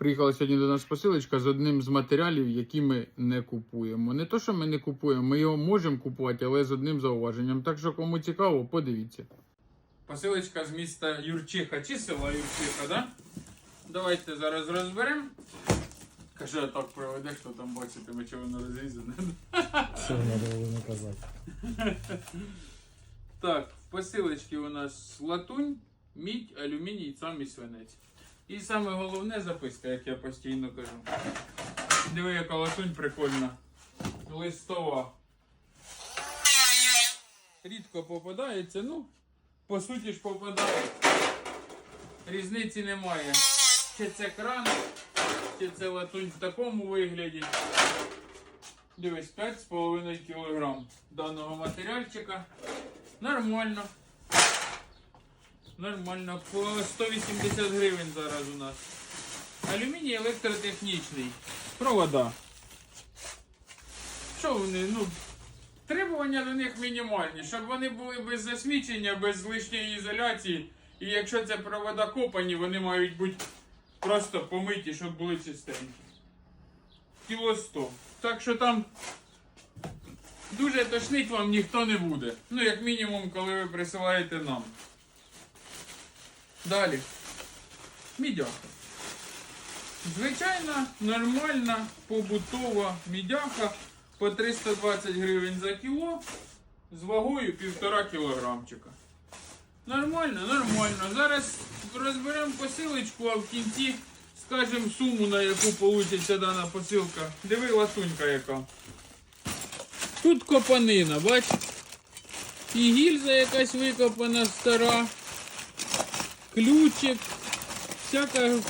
Приїхала сьогодні до нас посилочка з одним з матеріалів, які ми не купуємо. Не то, що ми не купуємо, ми його можемо купувати, але з одним зауваженням. Так що, кому цікаво, подивіться. Посилочка з міста Юрчиха чи села Юрчиха, да? Давайте зараз розберемо. Каже, так проведеш, хто там бачитиме, чи воно розрізане. Це треба було не казати. Так, в посилочці у нас латунь, мідь, алюміній, сам і свинець. І саме головне записка, як я постійно кажу. Диви, яка латунь прикольна. Листова. Рідко попадається, ну, по суті ж попадає. Різниці немає. Чи це кран, чи це латунь в такому вигляді. Дивись, 5,5 кг даного матеріальчика. Нормально. Нормально. По 180 гривень зараз у нас. Алюміній електротехнічний. Провода. Що вони? Ну, требування до них мінімальні, щоб вони були без засмічення, без лишньої ізоляції. І якщо це провода копані, вони мають бути просто помиті, щоб були чистенькі. Кіло 100. Так що там дуже тошнить вам ніхто не буде. Ну, як мінімум, коли ви присилаєте нам. Далі. Мідяха. Звичайна, нормальна, побутова мідяха по 320 гривень за кіло з вагою 1,5 кілограмчика. Нормально, нормально. Зараз розберемо посилочку, а в кінці скажемо суму, на яку вийде дана посилка. Диви, латунька яка. Тут копанина, бач? І гільза якась викопана стара. Ключик. Всяка.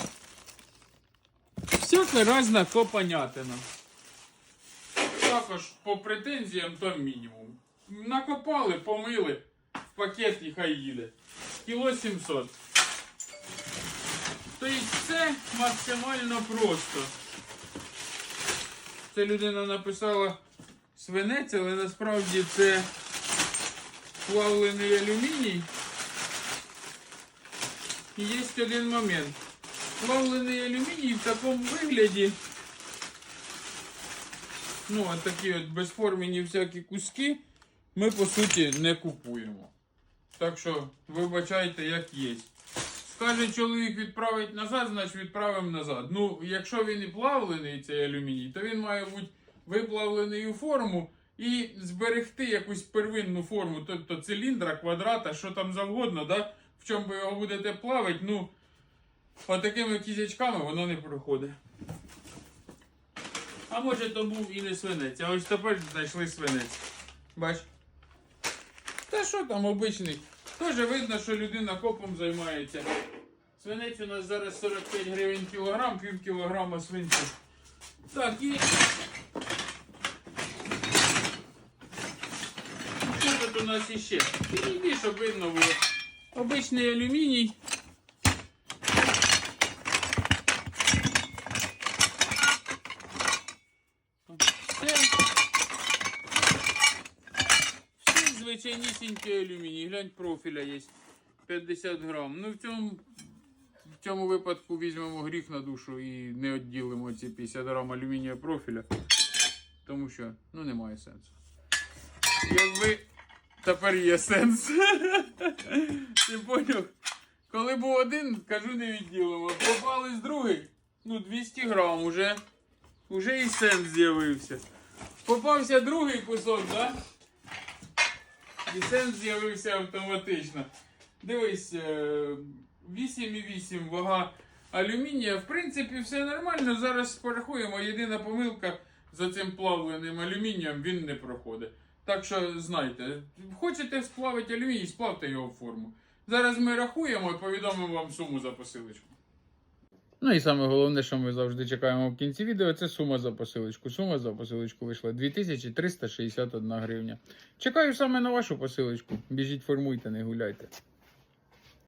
Всяка разна копанятина. Також по претензіям то мінімум. Накопали, помили, в пакет і хай їде. Кіло 700. Тобто це максимально просто. Це людина написала свинець, але насправді це плавлений алюміній. Є один момент. Плавлений алюміній в такому вигляді. Ну, от такі от безформені всякі куски ми по суті не купуємо. Так що вибачайте, як є. Скаже чоловік відправить назад, значить відправимо назад. Ну, якщо він і плавлений, цей алюміній, то він має бути виплавлений у форму і зберегти якусь первинну форму, тобто циліндра, квадрата, що там завгодно, да? В чому ви його будете плавити, ну, отакими кізячками воно не проходить. А може то був і не свинець, а ось тепер знайшли свинець. Бач. Та що там обичний? Теж видно, що людина копом займається. Свинець у нас зараз 45 гривень кілограм, пів кілограма свинцю. Так, і. Що тут у нас іще? Підійди, щоб видно було. Обичний алюміній. Все. Все звичайнісінький алюміній. Глянь, профіля є. 50 грам. Ну в цьому, в цьому випадку візьмемо гріх на душу і не відділимо ці 50 грам алюмінія профіля. Тому що ну немає сенсу. Якби тепер є сенс. Ти поняв? Коли був один, кажу, не відділимо. Попали з другий, ну 200 грам уже. Уже і сенс з'явився. Попався другий кусок? Да? І сенс з'явився автоматично. Дивись, е, 8,8 вага алюмінія. В принципі, все нормально. Зараз порахуємо. Єдина помилка за цим плавленим алюмінієм він не проходить. Так що знайте, хочете сплавити алюміній, сплавте його в форму. Зараз ми рахуємо і повідомимо вам суму за посилочку. Ну і саме головне, що ми завжди чекаємо в кінці відео, це сума за посилочку. Сума за посилочку вийшла 2361 гривня. Чекаю саме на вашу посилочку. Біжіть, формуйте, не гуляйте.